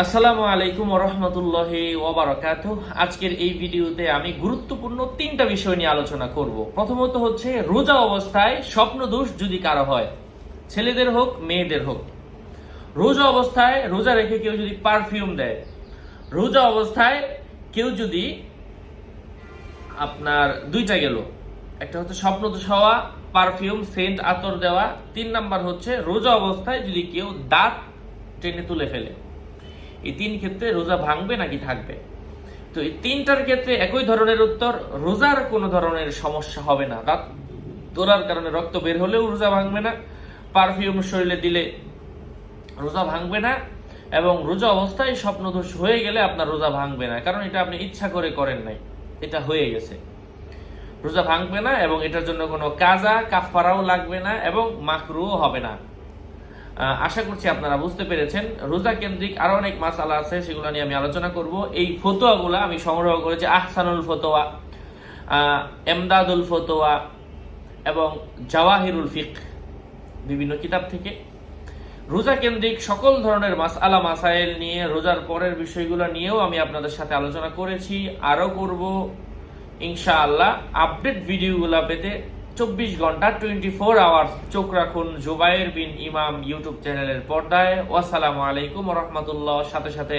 আসসালামু আলাইকুম রহমতুল্লাহ ওবরাকাত আজকের এই ভিডিওতে আমি গুরুত্বপূর্ণ তিনটা বিষয় নিয়ে আলোচনা করব। প্রথমত হচ্ছে রোজা অবস্থায় স্বপ্ন দোষ যদি কারও হয়, ছেলেদের হোক, মেয়েদের হোক, রোজা অবস্থায় রোজা রেখে কেউ যদি পারফিউম দেয়, রোজা অবস্থায় কেউ যদি আপনার দুইটা গেল, একটা হচ্ছে স্বপ্ন দোষ হওয়া পারফিউম সেন্ট আতর দেওয়া, তিন নাম্বার হচ্ছে রোজা অবস্থায় যদি কেউ দাঁত টেনে তুলে ফেলে। এই তিন ক্ষেত্রে রোজা ভাঙবে নাকি থাকবে? তো এই তিনটার ক্ষেত্রে একই ধরনের উত্তর, রোজার কোনো ধরনের সমস্যা হবে না। দাঁত তোলার কারণে রক্ত বের হলেও রোজা ভাঙবে না, পারফিউম শরীরে দিলে রোজা ভাঙবে না, এবং রোজা অবস্থায় স্বপ্নদোষ হয়ে গেলে আপনার রোজা ভাঙবে না, কারণ এটা আপনি ইচ্ছা করে করেন নাই। এটা হয়ে গেছে। রোজা ভাঙবে না, এবং এটার জন্য কোনো কাজা কাফারাও লাগবে না, এবং মাকরুও হবে না। আশা করছি আপনারা বুঝতে পেরেছেন। রোজা কেন্দ্রিক আরও অনেক মাসালা আছে, সেগুলো নিয়ে আমি আলোচনা করব। এই ফতোয়াগুলো আমি সংগ্রহ করেছি আহসানুল ফতোয়া এমদাদুল ফতোয়া এবং জাওয়াহিরুল ফিক বিভিন্ন কিতাব থেকে। রোজা কেন্দ্রিক সকল ধরনের মাসআলা মাসাইল নিয়ে, রোজার পরের বিষয়গুলো নিয়েও আমি আপনাদের সাথে আলোচনা করেছি, আরও করব। ইনশাআল্লাহ আপডেট ভিডিওগুলো পেতে চব্বিশ ঘণ্টা টোয়েন্টি ফোর আওয়ার্স চোখ রাখুন জুবাইর বিন ইমাম ইউটিউব চ্যানেলের পর্দায়। ওয়াসালামু আলাইকুম রহমতুল্লাহ। সাথে সাথে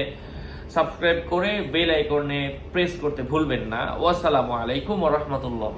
সাবস্ক্রাইব করে বেল আইকনে প্রেস করতে ভুলবেন না। ওয়াসালামু আলাইকুম রহমতুল্লাহ।